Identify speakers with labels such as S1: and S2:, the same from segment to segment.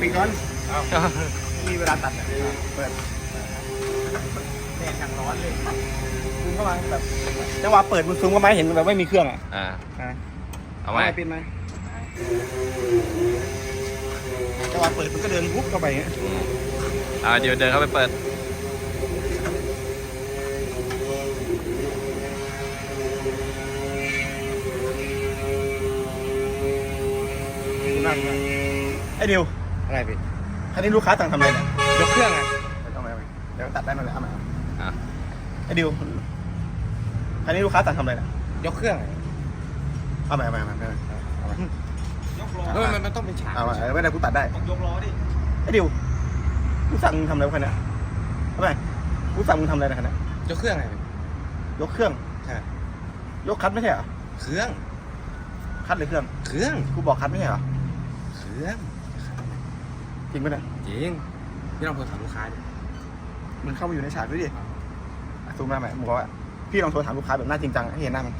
S1: ปิดก่อน
S2: เอ้า
S1: ไม่มีเวลาตัดอะเปิดแดดอย่างร้อนเลยซูมเข้ามาแบบจังหวะเปิดมันซูมเข้ามาให้เห็นแบบไม่มีเครื่องอะ
S2: อ่า
S1: อะ
S2: เอาไหม
S1: ปิดไหมจังหวะเปิดมันก็เดินปุ๊บเข้าไปอย่างเงี้ย
S2: อืมอ่าเดี๋ยวเดินเข้าไปเปิด
S1: นั่งนะไอ้ดิว
S3: อะไรพี่
S1: คันนี้ลูกค้าสั่งทำอะไรเนี่ย
S3: ยกเครื่องอะ
S1: เอาไหมเอาไหมเดี๋ยวตัดได้มาเลยเอาไหม
S2: อะ
S1: ไอ้ดิวคันนี้ลูกค้าสั่งทำอะไรเนี่ย
S3: ยกเครื่องอะ
S1: เอาไหมเอาไหมเอาไหมเอาไหมเอาไหม
S3: เออมันมันต้องเป็นฉาก
S1: เอาไหมเออไม่ได้กูตัดได้
S3: ยกล้อดิ
S1: ไอ้ดิวกูสั่งมึงทำอะไรวะคันเนี้ยทำไมกูสั่งมึงทำอะไรนะคันเนี้ย
S3: ยกเครื่องอะไรพี่
S1: ยกเครื่อง
S3: ใช่
S1: ยกคัดไม่ใช่เหรอ
S3: เครื่อง
S1: คัดหรือเครื่อง
S3: เครื่อง
S1: กูบอกคัดไม่ใช่เหรอ
S3: เครื่อง
S1: จริงปะเนี่ย
S3: จริงพี่ลองโทรถามลูกค้าดิ
S1: มึงเข้ามาอยู่ในฉากด้วยดิอะซูมมาไหมมึงบอกว่าพี่ลองโทรถามลูกค้าแบบหน้าจริงจังให้เห็นหน้ามัน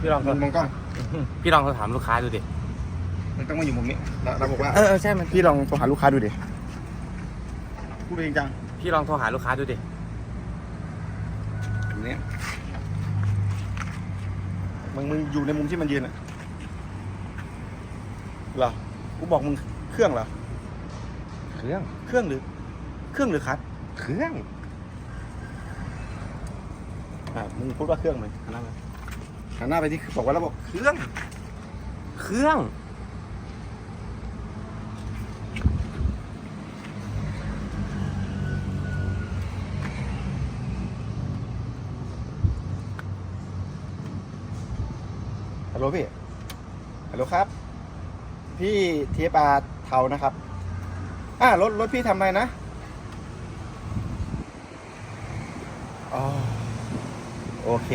S3: พี่ลอง
S1: มึงมองกล้อง
S3: พี่ลองโทรถามลูกค้าดูดิ
S1: มันต้องมาอยู่มุมนี้แล้วเราบอกว่า
S3: เออเออใช่มัน
S1: พี่ลองโทรหาลูกค้าดูดิพูดไปจริงจัง
S3: พี่ลองโทรหาลูกค้าดูดิ
S1: แบบนี้มึงมึงอยู่ในมุมที่มันยืนอะเหรอกูบอกมึงเครื่องเหรอ
S3: เครื่อง
S1: เครื่องหรือ เครื่องหรือคัด
S3: เครื่อง
S1: อ่ามึงพูดว่าเครื่องไหมหันหน้ามาหันหน้าไปที่บอกว่าระบบเครื่อง
S3: เครื่อง
S1: ฮัลโหลพี่ ฮัลโหลครับ พี่เทียบอาเทานะครับ อ่ารถรถพี่ทำอะไรนะอ๋อโอเค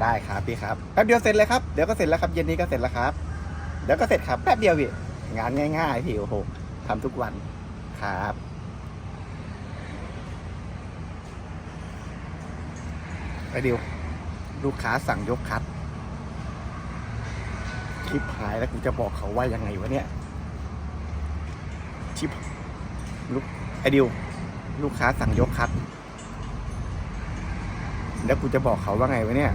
S1: ได้ครับพี่ครับแป๊บเดียวเสร็จเลยครับเดี๋ยวก็เสร็จแล้วครับเย็นนี้ก็เสร็จแล้วครับเดี๋ยวก็เสร็จครับแป๊บเดียวพี่งานง่ายๆพี่โอ้โหทำทุกวันครับไปเดียวลูกค้าสั่งยกคัดคลิปหายแล้วกูจะบอกเขาว่ายังไงวะเนี่ย ชิปลูกไอเดิวลูกค้าสั่งยกคับ แล้วกูจะบอกเขาว่าไงวะเนี่ย